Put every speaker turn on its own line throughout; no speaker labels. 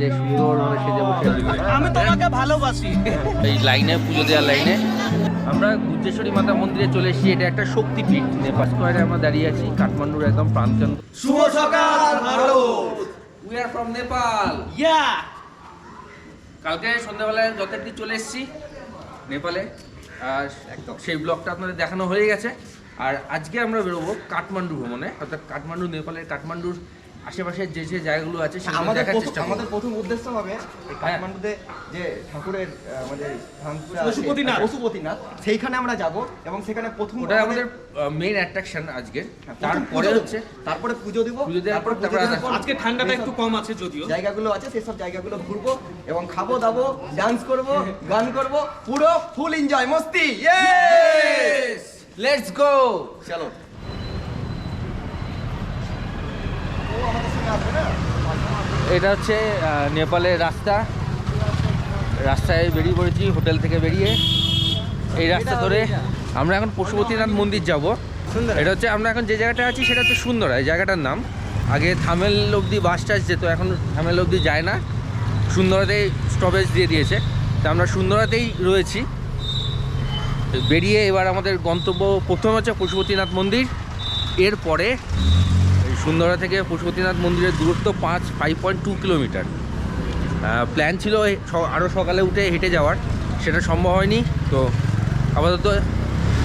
যে সুন্দরভাবে সেজে বসে
আমি তোমাকে ভালোবাসি।
এই লাইনে পুজো দেওয়ার লাইনে। আমরা গুজ্জেশ্বরী মাতা মন্দিরে চলে এসেছি এটা একটা শক্তিপীঠ। নেপাল স্কোয়ারে আমরা দাঁড়িয়ে আছি কাঠমান্ডুর একদম প্রাণকেন্দ্র।
শুভ সকাল Bharat.
We are from Nepal
yeah
কালকে সন্ধ্যাবেলায় যথারীতি চলে এসেছি নেপালে। আর একদম। সেই ব্লগটা আপনাদের দেখানো হয়ে গেছে। আর আজকে আমরা বেরোবো কাঠমান্ডু ভ্রমণে অর্থাৎ কাঠমান্ডু নেপালের কাঠমান্ডুর আশেপাশে যে যে জায়গাগুলো আছে সেগুলো
আমাদের
দেখার
প্রথম-
চেষ্টা
আমাদের প্রথম উদ্দেশ্য হবে
হ্যাঁ।
কাঠমান্ডুতে যে ঠাকুরের আমাদের
পশুপতিনাথ।
পশুপতিনাথ সেইখানে আমরা যাব এবং সেখানে প্রথম
ওটা আমাদের মেইন অ্যাট্রাকশন আজকে।
হ্যাঁ,
তারপরে হচ্ছে
তারপরে পুজো দিব।
পুজো দেওয়ার পর তারপরে
আজকে ঠান্ডাটা একটু কম আছে যদিও।
জায়গাগুলো আছে সেসব জায়গাগুলো ঘুরবো এবং খাব দাবো ডান্স করব গান করব পুরো ফুল এনজয় মস্তি!
লেটস গো
চলো ও আমাদের সঙ্গে আসবে না
এটা হচ্ছে নেপালের রাস্তা। রাস্তায় বেরিয়ে পড়েছি হোটেল থেকে বেরিয়ে। এই রাস্তা ধরে আমরা এখন পশুপতিনাথ মন্দির যাব। এটা হচ্ছে আমরা এখন যে জায়গাটা আছি সেটা হচ্ছে সুন্দর এই জায়গাটার নাম। আগে থামেল অবধি বাস টাস যেত এখন থামেল অবধি যায় না। সুন্দরাতেই স্টপেজ দিয়ে দিয়েছে। তা আমরা সুন্দরাতেই রয়েছি। বেরিয়ে এবার আমাদের গন্তব্য প্রথম হচ্ছে পশুপতিনাথ মন্দির। এরপরে সুন্দরা থেকে পশুপতিনাথ মন্দিরের দূরত্ব পাঁচ five point two kilometre plan ছিল আরও সকালে উঠে হেঁটে যাওয়ার। সেটা সম্ভব হয়নি তো আপাতত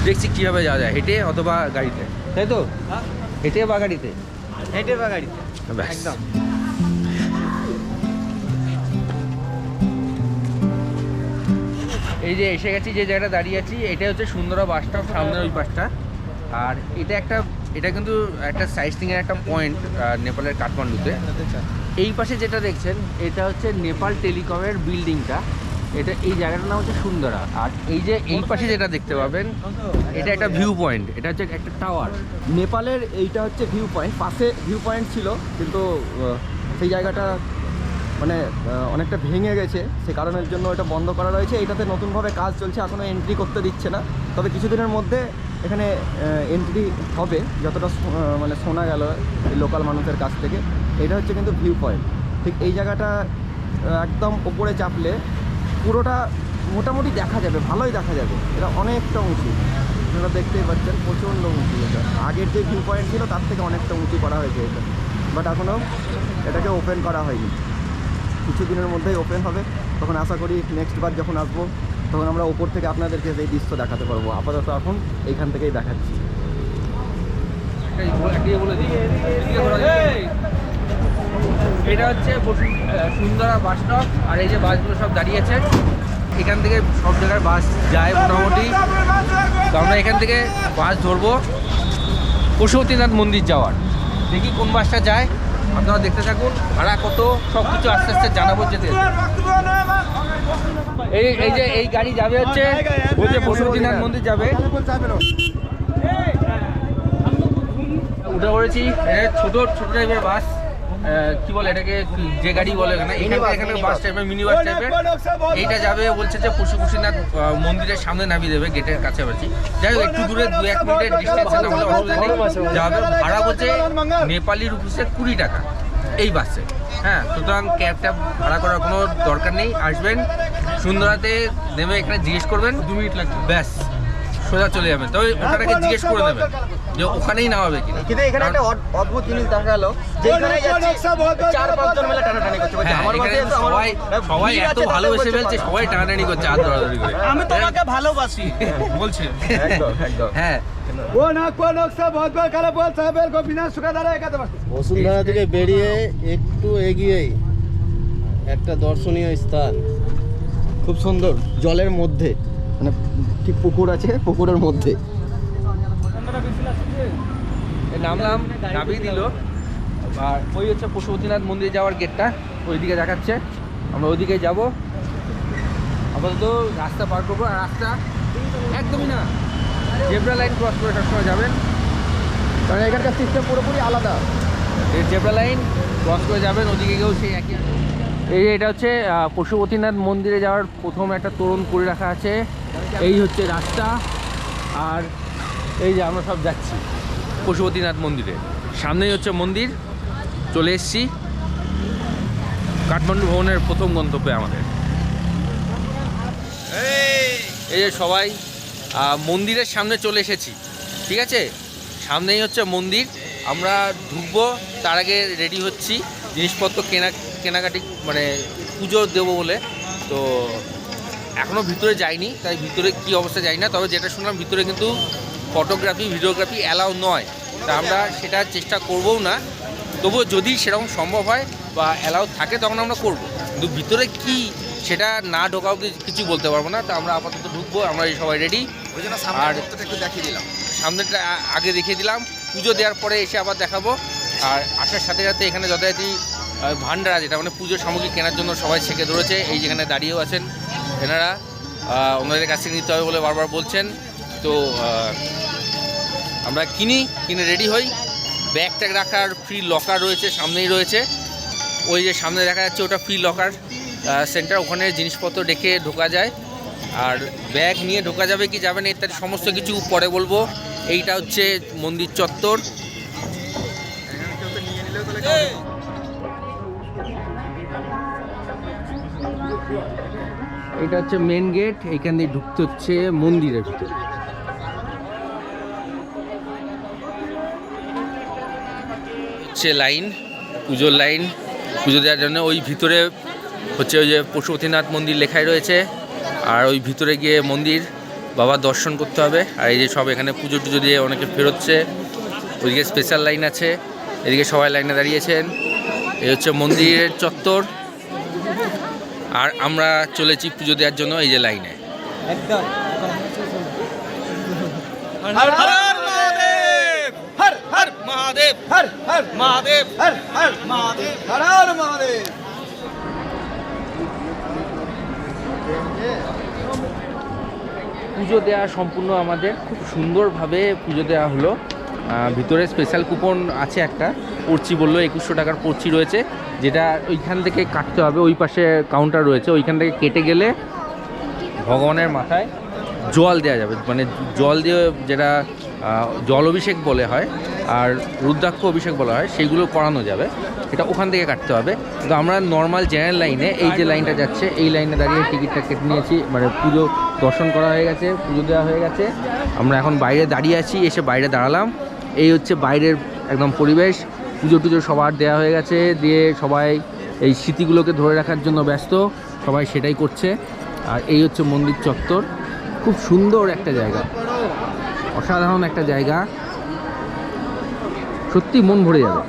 দেখছি কীভাবে যাওয়া যায় হেঁটে অথবা গাড়িতে। তাই তো? হেঁটে বা গাড়িতে?
হেঁটে বা গাড়িতে একদম।
এই যে এসে গেছি যে জায়গাটা দাঁড়িয়ে আছি এটা হচ্ছে সুন্দরা বাসটা সামনের ওই পাশটা আর এটা একটা এটা কিন্তু একটা সাইস্টিংয়ের একটা পয়েন্ট নেপালের কাঠমান্ডুতে। এই পাশে যেটা দেখছেন, এটা হচ্ছে নেপাল টেলিকমের বিল্ডিংটা এটা, এই জায়গাটার নাম হচ্ছে সুন্দরা। আর এই যে এই পাশে যেটা দেখতে পাবেন, এটা একটা ভিউ পয়েন্ট এটা হচ্ছে একটা টাওয়ার
নেপালের এইটা হচ্ছে ভিউ পয়েন্ট পাশে ভিউ পয়েন্ট ছিল, কিন্তু সেই জায়গাটা মানে অনেকটা ভেঙে গেছে। সে কারণের জন্য এটা বন্ধ করা রয়েছে। এটাতে নতুনভাবে কাজ চলছে এখনও এন্ট্রি করতে দিচ্ছে না। তবে কিছুদিনের মধ্যে এখানে এন্ট্রি হবে যতটা মানে শোনা গেল লোকাল মানুষের কাছ থেকে। এটা হচ্ছে কিন্তু ভিউ পয়েন্ট ঠিক এই জায়গাটা একদম ওপরে চাপলে পুরোটা মোটামুটি দেখা যাবে, ভালোই দেখা যাবে। এটা অনেকটা উঁচু। আপনারা দেখতেই পাচ্ছেন প্রচণ্ড উঁচু এটা। আগের যে ভিউ পয়েন্ট ছিল, তার থেকে অনেকটা উঁচু করা হয়েছে এটা। বাট এখনও এটাকে ওপেন করা হয়নি। কিছুদিনের মধ্যেই ওপেন হবে। তখন আশা করি নেক্সট বার যখন আসব তখন আমরা ওপর থেকে আপনাদেরকে সেই দৃশ্য দেখাতে পারব। আপাতত এখন এইখান থেকেই দেখাচ্ছি।
এটা হচ্ছে সুন্দরা বাস স্টপ, আর এই যে বাসগুলো সব দাঁড়িয়েছে এখান থেকে সব জায়গায় বাস যায় মোটামুটি। তো আমরা এখান থেকে বাস ধরবো। পশুপতিনাথ মন্দির যাওয়ার। দেখি কোন বাসটা যায়। আপনারা দেখতে থাকুন, ভাড়া কত সব কিছু আস্তে আস্তে জানাব যেতে। এই এই যে এই গাড়ি যাবে হচ্ছে বলছে পশুপতিনাথ মন্দির যাবে উঠে পড়েছি ছোট ছোট টাইপের বাস কি বলে এটাকে? যে গাড়ি বলে না এখানে
বাস,
এখানে বাস। টাইপের মিনি বাস টাইপের এইটা যাবে বলছে যে পশুপতিনাথ আহ, মন্দিরের সামনে নামিয়ে দেবে গেটের কাছাকাছি যাই হোক একটু দূরে দু এক মিনিটের ডিস্টেন্সে নামলে অসুবিধা নেই যাবে ভাড়া বলছে নেপালি রুপিসে কুড়ি টাকা এই বাসে হ্যাঁ সুতরাং ক্যাবটা ভাড়া করার কোনো দরকার নেই। আসবেন সুন্দরাতে নেমে এখানে জিজ্ঞেস করবেন। দু মিনিট লাগবে। ব্যাস। সোজা চলে যাবেন। তবে ওখানটাকে জিজ্ঞেস করে নেবেন যে ওখানেই নামাবে কিনা।
কিন্তু এখানে একটা অদ- অদ্ভুত জিনিস দেখা গেল যেখানে যাচ্ছি চার পাঁচজন মিলে টানাটানি করছে। বলছে,
হ্যাঁ,
আমার
এখানে
আমার
সবাই সবাই এত ভালোবেসে
বলছে
ফেলছে সবাই টানাটানি করছে হাত ধরাধরি করে।
আমি তোমাকে ভালোবাসি বলছে।
একদম একদম।
হ্যাঁ।
বসুন্ধরা থেকে বেরিয়ে একটু এগিয়েই একটা দর্শনীয় স্থান।
খুব সুন্দর জলের মধ্যে। মানে ঠিক পুকুর আছে পুকুরের মধ্যে।
নামলাম নামিয়ে দিল। আর ওই হচ্ছে পশুপতিনাথ মন্দিরে যাওয়ার গেটটা ওইদিকে দেখাচ্ছে। আমরা ওইদিকে যাব। আপাতত রাস্তা পার করব। আর রাস্তা একদমই না। জেব্রা লাইন ক্রস করে সবসময় যাবেন।
কারণ এখানকার সিস্টেম পুরোপুরি আলাদা।
এই জেব্রা লাইন ক্রস করে যাবেন ওদিকে গিয়েও সেই একই এই যে এটা হচ্ছে পশুপতিনাথ মন্দিরে যাওয়ার প্রথম একটা তোরণ করে রাখা আছে। এই হচ্ছে রাস্তা, আর এই যে আমরা সব যাচ্ছি পশুপতিনাথ মন্দিরে। সামনেই হচ্ছে মন্দির, চলে এসছি। কাঠমান্ডু ভ্রমণের প্রথম গন্তব্যে আমাদের। এই যে সবাই মন্দিরের সামনে চলে এসেছি, ঠিক আছে? সামনেই হচ্ছে মন্দির, আমরা ঢুকবো, তার আগে রেডি হচ্ছি। জিনিসপত্র কেনা কেনাকাটি মানে পুজো দেবো বলে। তো এখনও ভিতরে যাইনি তাই ভিতরে কি অবস্থা যাই না। তবে যেটা শুনলাম ভিতরে কিন্তু ফটোগ্রাফি ভিডিওগ্রাফি অ্যালাউ নয়। তা আমরা সেটা চেষ্টা করবও না। তবুও যদি সেরকম সম্ভব হয় বা অ্যালাউ থাকে তখন আমরা করব। কিন্তু ভিতরে কি সেটা না ঢোকা অবধি কিছু বলতে পারব না। তা আমরা আপাতত ঢুকবো আমরা এই সবাই রেডি আর-
একটু দেখিয়ে দিলাম।
সামনেটা আগে দেখিয়ে দিলাম। পুজো দেওয়ার পরে এসে আবার দেখাবো। আর আসার সাথে সাথে এখানে যথারীতি ভান্ডার যেটা মানে পুজোর সামগ্রী কেনার জন্য সবাই ছেঁকে ধরেছে। এই যেখানে দাঁড়িয়েও আছেন এনারা ওনাদের কাছ নিতে হবে বলে বারবার বলছেন। তো আমরা কিনি, কিনে রেডি হই। ব্যাগ ট্যাগ রাখার ফ্রি লকার রয়েছে, সামনেই রয়েছে। ওই যে সামনে দেখা যাচ্ছে ওটা ফ্রি লকার সেন্টার ওখানে জিনিসপত্র রেখে ঢোকা যায়। আর ব্যাগ নিয়ে ঢোকা যাবে কি যাবে না ইত্যাদি সমস্ত কিছু পরে বলব। এইটা হচ্ছে মন্দির চত্বর। এটা হচ্ছে মেন গেট এইখান দিয়ে ঢুকতে হচ্ছে মন্দিরের ভিতরে। হচ্ছে লাইন পুজোর লাইন পুজো দেওয়ার জন্য ওই ভিতরে হচ্ছে ওই যে পশুপতিনাথ মন্দির লেখাই রয়েছে, আর ওই ভিতরে গিয়ে মন্দির, বাবার দর্শন করতে হবে, আর এই যে সব এখানে পুজো টুজো দিয়ে অনেকে ফেরোচ্ছে, ওইদিকে স্পেশাল লাইন আছে। এদিকে সবাই লাইনে দাঁড়িয়েছেন। এই হচ্ছে মন্দিরের চত্বর। আর আমরা চলেছি পুজো দেওয়ার জন্য এই যে লাইনে।
হর হর মহাদেব! হর হর মহাদেব!
হর হর
মহাদেব!
হর হর
মহাদেব!
হর হর মহাদেব!
পুজো দেওয়া সম্পূর্ণ আমাদের। খুব সুন্দরভাবে পুজো দেওয়া হলো। ভিতরে স্পেশাল কুপন আছে একটা পড়ছি বলল, একুশশো টাকার পড়ছি রয়েছে, যেটা ওইখান থেকে কাটতে হবে, ওই পাশে কাউন্টার রয়েছে, ওইখান থেকে কেটে গেলে ভগবানের মাথায় জল দেওয়া যাবে মানে জল দিয়ে যেটা জল অভিষেক বলে হয়, আর রুদ্রাক্ষ অভিষেক বলা হয় সেগুলো করানো যাবে, এটা ওখান থেকে কাটতে হবে। কিন্তু আমরা নর্মাল জেনারেল লাইনে এই যে লাইনটা যাচ্ছে, এই লাইনে দাঁড়িয়ে টিকিটটা কেটে নিয়েছি মানে পুজো দর্শন করা হয়ে গেছে, পুজো দেওয়া হয়ে গেছে, আমরা এখন বাইরে দাঁড়িয়ে আছি, এসে বাইরে দাঁড়ালাম এই হচ্ছে বাইরের একদম পরিবেশ। পুজো টুজো সবার দেওয়া হয়ে গেছে, দিয়ে সবাই এই স্মৃতিগুলোকে ধরে রাখার জন্য ব্যস্ত, সবাই সেটাই করছে। আর এই হচ্ছে মন্দির চত্বর। খুব সুন্দর একটা জায়গা। অসাধারণ একটা জায়গা। সত্যি মন ভরে যাবে।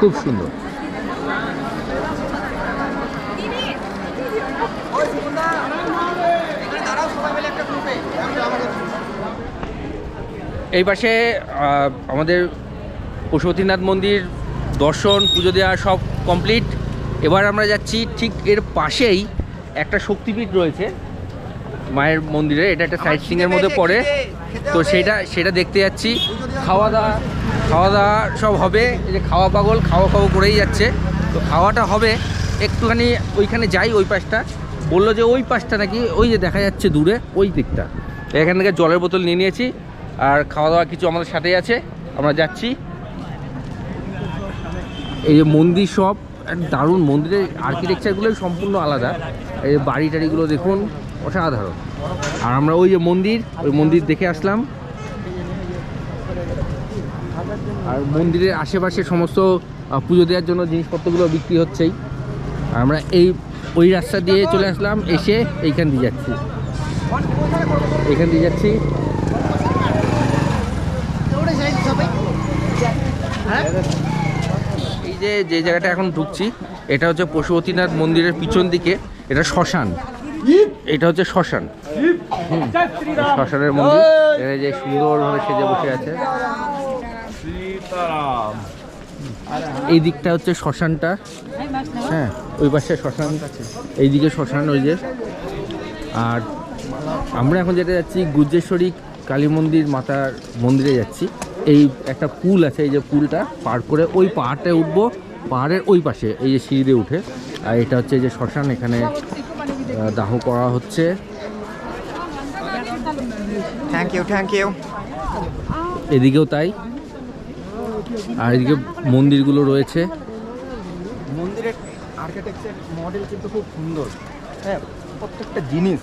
খুব সুন্দর। এই পাশে আমাদের পশুপতিনাথ মন্দির দর্শন পুজো দেওয়া সব কমপ্লিট এবার আমরা যাচ্ছি ঠিক এর পাশেই একটা শক্তিপীঠ রয়েছে মায়ের মন্দিরে। এটা একটা সাইট সিংয়ের মধ্যে পড়ে। তো সেটা সেটা দেখতে যাচ্ছি। খাওয়া দাওয়া খাওয়া দাওয়া সব হবে। এই যে খাওয়া পাগল খাওয়া খাওয়া করেই যাচ্ছে। তো খাওয়াটা হবে। একটুখানি ওইখানে যাই ওই পাশটা। বলল যে ওই পাশটা নাকি ওই যে দেখা যাচ্ছে দূরে ওই দিকটা। এখান থেকে জলের বোতল নিয়ে নিয়েছি। আর খাওয়া দাওয়া কিছু আমাদের সাথেই আছে। আমরা যাচ্ছি। এই যে মন্দির সব দারুণ মন্দিরের আর্কিটেকচারগুলো সম্পূর্ণ আলাদা। এই বাড়ি টাড়িগুলো দেখুন, অসাধারণ। আর আমরা ওই যে মন্দির, ওই মন্দির দেখে আসলাম। আর মন্দিরের আশেপাশে সমস্ত পুজো দেওয়ার জন্য জিনিসপত্রগুলো বিক্রি হচ্ছেই। আর আমরা এই, ওই রাস্তা দিয়ে চলে আসলাম, এসে এইখান দিয়ে যাচ্ছি। এইখান দিয়ে যাচ্ছি এই যে যে জায়গাটা এখন ঢুকছি, এটা হচ্ছে পশুপতিনাথ মন্দিরের পিছন দিকে। এটা শ্মশান। এটা হচ্ছে শ্মশান। শ্মশানের মন্দির। এখানে যে সুন্দরভাবে সেজে বসে আছে। এই দিকটা হচ্ছে শ্মশানটা। হ্যাঁ ওই পাশে শ্মশান এইদিকে শ্মশান ওই যে। আর আমরা এখন যেটা যাচ্ছি গুজ্জেশ্বরী কালী মন্দির মাতার মন্দিরে যাচ্ছি। এই একটা পুল আছে এই যে পুলটা পার করে ওই পাহাড়টায় উঠবো পাহাড়ের ওই পাশে এই যে সিঁড়ি দিয়ে উঠে। আর এটা হচ্ছে যে শ্মশান এখানে দাহ করা হচ্ছে।
থ্যাংক ইউ থ্যাংক ইউ
এদিকেও তাই। আর এদিকে মন্দিরগুলো রয়েছে।
মন্দিরের আর্কিটেকচার মডেল কিন্তু খুব সুন্দর। হ্যাঁ প্রত্যেকটা জিনিস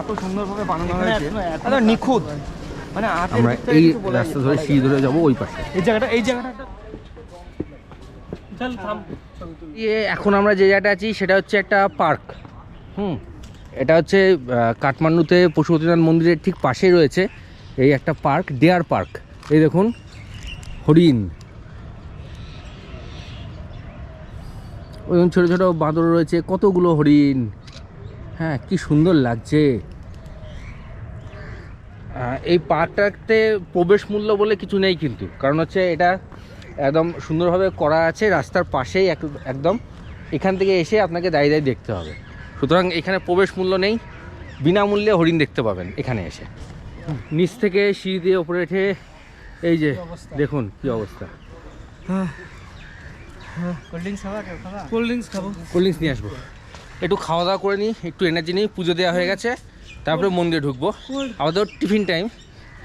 এত সুন্দরভাবে বানানো হয়েছে। একদম নিখুঁত। মানে
আমরা এই রাস্তা ধরে সিঁড়ি ধরে যাব ওই পাশে।
এই জায়গাটা এই জায়গাটা। একটা চল থাম।
ইয়ে এখন আমরা যে জায়গাটা আছি সেটা হচ্ছে একটা পার্ক। হুম। এটা হচ্ছে কাঠমান্ডুতে পশুপতিনাথ মন্দিরের ঠিক পাশেই রয়েছে এই একটা পার্ক ডেয়ার পার্ক। এই দেখুন হরিণ। ওই ছোটো ছোটো বাঁদর রয়েছে কতগুলো হরিণ। হ্যাঁ কি সুন্দর লাগছে। এই পার্কটাতে প্রবেশ মূল্য বলে কিছু নেই কিন্তু। কারণ হচ্ছে এটা একদম সুন্দরভাবে করা আছে রাস্তার পাশেই এক- একদম। এখান থেকে এসে আপনাকে দাঁড়িয়ে দাঁড়িয়ে দেখতে হবে। সুতরাং এখানে প্রবেশ মূল্য নেই বিনামূল্যে হরিণ দেখতে পাবেন এখানে এসে। নিচ থেকে সিঁড়ি দিয়ে ওপরে উঠে এই যে দেখুন কি অবস্থা।
কোল্ড ড্রিঙ্কস কোল্ড ড্রিঙ্কস খাব
কোল্ড ড্রিঙ্কস নিয়ে আসব। একটু খাওয়া দাওয়া করে নিই একটু এনার্জি নিই পুজো দেওয়া হয়ে গেছে। তারপরে মন্দিরে ঢুকবো। আমাদের টিফিন টাইম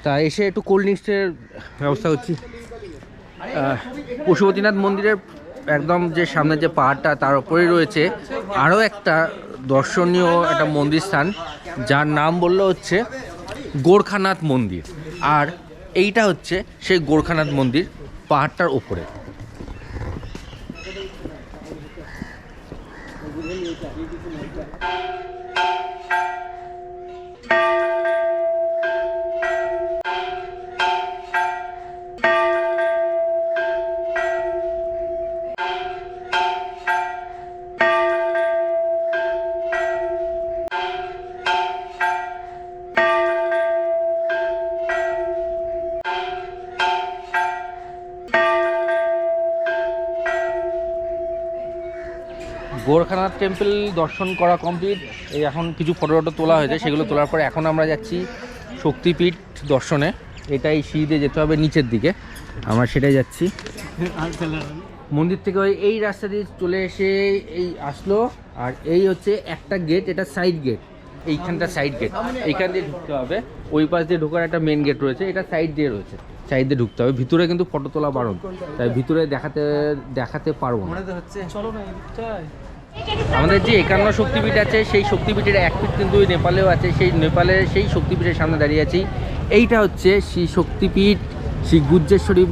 তা এসে একটু কোল্ড ড্রিঙ্কসের ব্যবস্থা করছি। আহ, পশুপতিনাথ মন্দিরের একদম যে সামনে যে পাহাড়টা তার উপরেই রয়েছে আরও একটা দর্শনীয় একটা মন্দির স্থান যার নাম বলল হচ্ছে গোর্খানাথ মন্দির। আর এইটা হচ্ছে সেই গোর্খানাথ মন্দির পাহাড়টার ওপরে Bye. গোরখানাথ টেম্পল দর্শন করা কমপ্লিট এই এখন কিছু ফটো টটো তোলা হয়েছে, সেগুলো তোলার পর এখন আমরা যাচ্ছি শক্তিপীঠ দর্শনে। এটাই সিঁড়িতে যেতে হবে নিচের দিকে। আমরা সেটাই যাচ্ছি। মন্দির থেকে ওই এই রাস্তা দিয়ে চলে এসে এই আসলো, আর এই হচ্ছে একটা গেট এটা সাইড গেট এইখানটা সাইড গেট এইখান দিয়ে ঢুকতে হবে। ওই পাশ দিয়ে ঢোকার একটা মেন গেট রয়েছে, এটা সাইড দিয়ে রয়েছে। সাইড দিয়ে ঢুকতে হবে। ভিতরে কিন্তু ফটো তোলা বারণ, তাই ভিতরে দেখাতে দেখাতে পারব না।
চলো না
আমাদের যে একান্ন শক্তিপীঠ আছে, সেই শক্তিপীঠের এক পীঠ কিন্তু নেপালেও আছে। সেই নেপালের সেই শক্তিপীঠের সামনে দাঁড়িয়ে আছি। এইটা হচ্ছে শ্রী শক্তিপীঠ শ্রী গুজ্জেশ্বরী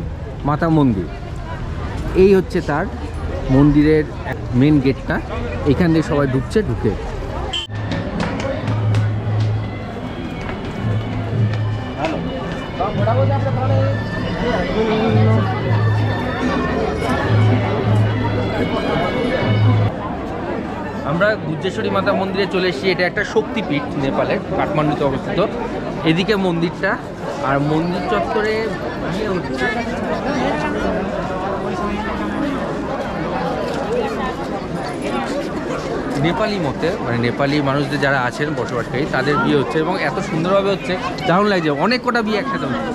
মাতা মন্দির। এই হচ্ছে তার মন্দিরের মেন গেটটা এখান দিয়ে সবাই ঢুকছে, ঢুকে। আমরা গুজ্জেশ্বরী মাতা মন্দিরে চলে এসেছি। এটা একটা শক্তিপীঠ নেপালের কাঠমান্ডুতে অবস্থিত। এদিকে মন্দিরটা, আর মন্দির চত্বরে নেপালি মতে মানে নেপালি মানুষদের যারা আছেন বসবাসকারী, তাদের বিয়ে হচ্ছে এবং এত সুন্দরভাবে হচ্ছে দারুণ লাগছে। অনেক কটা বিয়ে একসাথে হচ্ছে।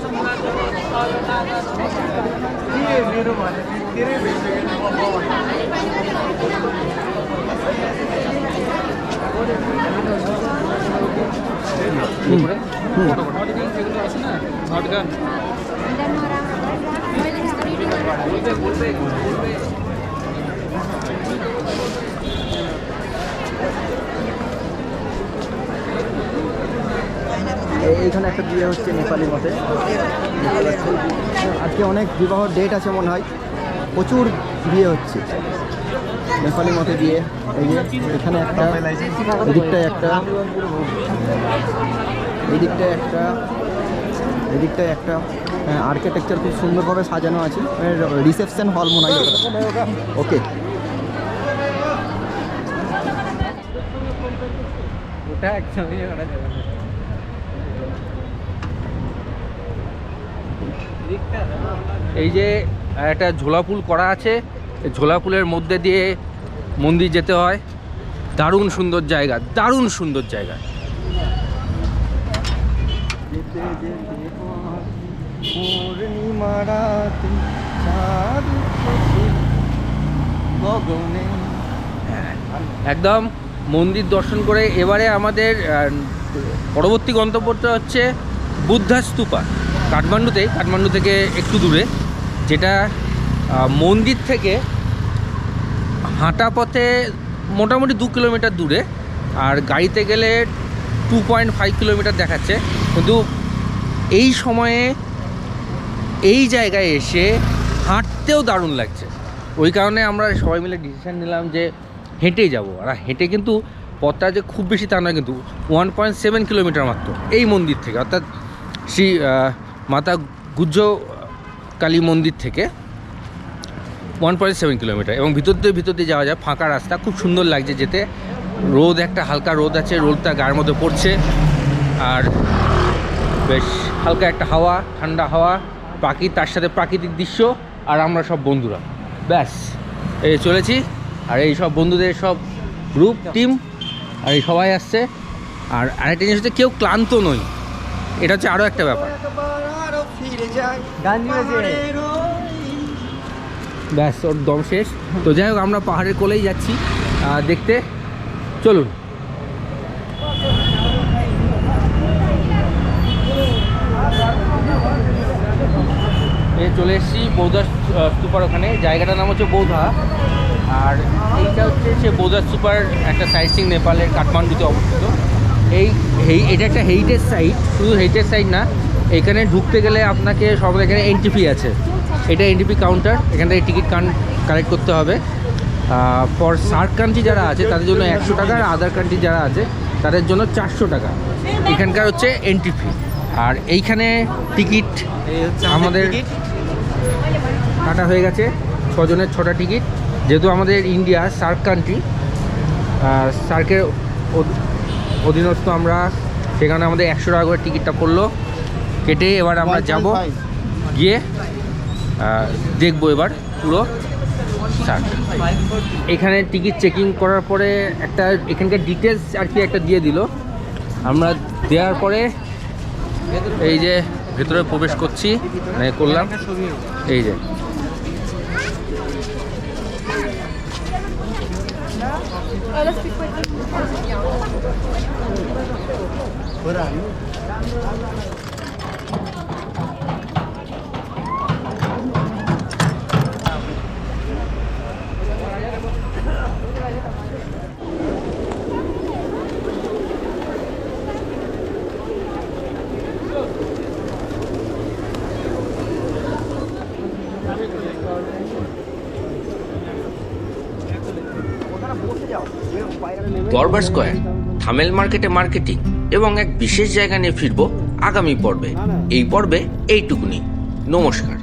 এইখানে একটা বিয়ে হচ্ছে নেপালি মতে। আজকে অনেক বিবাহ ডেট আছে মনে হয়। প্রচুর বিয়ে হচ্ছে। নেপালি মতে দিয়ে এই যে এখানে একটা, এদিকটায় একটা এদিকটায় একটা এদিকটায় একটা আর্কিটেকচার খুব সুন্দরভাবে সাজানো আছে। রিসেপশন হল মনে হয় ওকে
ওটা
এই যে একটা ঝোলাপুল করা আছে ঝোলাপুলের মধ্যে দিয়ে মন্দির যেতে হয়। দারুণ সুন্দর জায়গা, দারুণ সুন্দর জায়গা। একদম মন্দির দর্শন করে এবারে আমাদের পরবর্তী গন্তব্যটা হচ্ছে বুদ্ধা স্তূপা কাঠমান্ডুতে কাঠমান্ডু থেকে একটু দূরে, যেটা মন্দির থেকে হাঁটা পথে মোটামুটি দু কিলোমিটার দূরে, আর গাড়িতে গেলে টু পয়েন্ট ফাইভ কিলোমিটার দেখাচ্ছে। কিন্তু এই সময়ে এই জায়গায় এসে হাঁটতেও দারুণ লাগছে। ওই কারণে আমরা সবাই মিলে ডিসিশান নিলাম যে হেঁটেই যাব। আর হেঁটে কিন্তু পথটা যে খুব বেশি তা নয়, কিন্তু ওয়ান পয়েন্ট সেভেন কিলোমিটার মাত্র এই মন্দির থেকে। অর্থাৎ শ্রী মাতা গুজ্জ কালী মন্দির থেকে ওয়ান পয়েন্ট সেভেন কিলোমিটার এবং ভিতর দিয়ে ভিতর দিয়ে যাওয়া যায় ফাঁকা রাস্তা খুব সুন্দর লাগছে যেতে। রোদ একটা হালকা রোদ আছে রোদটা গায়ের মধ্যে পড়ছে। আর বেশ হালকা একটা হাওয়া ঠান্ডা হাওয়া পাখি তার সাথে প্রাকৃতিক দৃশ্য আর আমরা সব বন্ধুরা। ব্যাস এই চলেছি। আর এই সব বন্ধুদের সব গ্রুপ টিম আর এই সবাই আসছে। আর আরেকটা জিনিস হচ্ছে কেউ ক্লান্ত নই। এটা হচ্ছে আরও একটা ব্যাপার। ব্যাস, ওর দম শেষ। তো যাই হোক, আমরা পাহাড়ের কোলেই যাচ্ছি। দেখতে, চলুন। এ চলে এসেছি বৌদ্ধা স্তূপার ওখানে। জায়গাটার নাম হচ্ছে বৌধা। আর এইটা হচ্ছে সে বৌদ্ধা স্তূপার একটা সাইট সিং নেপালের কাঠমান্ডুতে অবস্থিত। এই এই এটা একটা হেরিটেজ সাইট। শুধু হেরিটেজ সাইট না, এখানে ঢুকতে গেলে আপনাকে সব এখানে এন্ট্রি ফি আছে। এটা এন্ট্রি কাউন্টার এখান থেকে টিকিট কালেক্ট করতে হবে। ফর সার্ক কান্ট্রি যারা আছে তাদের জন্য একশো টাকা আর আদার কান্ট্রি যারা আছে তাদের জন্য চারশো টাকা। এখানকার হচ্ছে এন্ট্রি ফি আর এইখানে টিকিট আমাদের কাটা হয়ে গেছে ছজনের ছটা টিকিট যেহেতু আমাদের ইন্ডিয়া সার্ক কান্ট্রি সার্কের অধীনস্থ আমরা সেখানে আমাদের একশো টাকা করে টিকিটটা পড়ল। কেটে এবার আমরা যাব। গিয়ে দেখব এবার পুরো। এখানে টিকিট চেকিং করার পরে একটা এখানকার ডিটেলস আর কি একটা দিয়ে দিল। আমরা দেওয়ার পরে এই যে ভেতরে প্রবেশ করছি মানে করলাম। এই যে। দরবার স্কোয়ার থামেল মার্কেটে মার্কেটিং এবং এক বিশেষ জায়গা নিয়ে ফিরব আগামী পর্বে। এই পর্বে এইটুকুনি। নমস্কার।